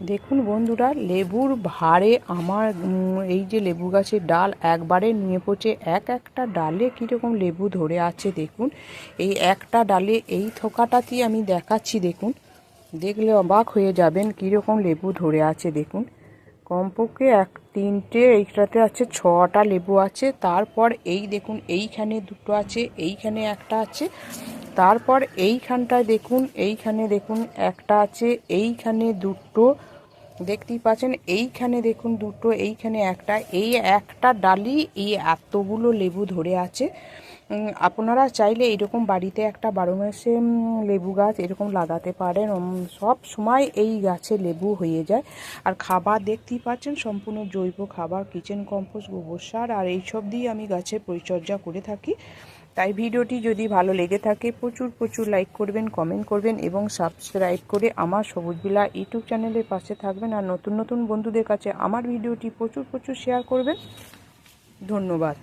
দেখুন বন্ধুরা, লেবুর ভারে আমার এই যে লেবু গাছের ডাল একবারে নিয়ে পচে এক একটা ডালে কীরকম লেবু ধরে আছে দেখুন। এই একটা ডালে এই থোকাটাতেই আমি দেখাচ্ছি দেখুন। দেখলে অবাক হয়ে যাবেন কীরকম লেবু ধরে আছে দেখুন। কমপক্ষে এক, তিনটে, এইটাতে আছে ছটা লেবু আছে। তারপর এই দেখুন, এইখানে দুটো আছে, এইখানে একটা আছে। তারপর এইখানটায় দেখুন, এইখানে দেখুন একটা আছে, এইখানে দুটো, দেখতেই পাচ্ছেন, এইখানে দেখুন দুটো, এইখানে একটা, এই একটা ডালি, এই এতগুলো লেবু ধরে আছে। আপনারা চাইলে এরকম বাড়িতে একটা বারো মাসে লেবু গাছ এরকম লাগাতে পারেন সব সময় এই গাছে লেবু হয়ে যায়। আর খাবার দেখতেই পাচ্ছেন, সম্পূর্ণ জৈব খাবার, কিচেন কম্পোস্ট, গোবর সার, আর এইসব দিয়ে আমি গাছের পরিচর্যা করে থাকি। তাই ভিডিওটি যদি ভালো লেগে থাকে, প্রচুর প্রচুর লাইক করবেন কমেন্ট করবেন এবং সাবস্ক্রাইব করে আমার সবুজ বিলা ইউটিউব চ্যানেলের পাশে থাকবেন আর নতুন নতুন বন্ধুদের কাছে আমার ভিডিওটি প্রচুর প্রচুর শেয়ার করবেন। ধন্যবাদ।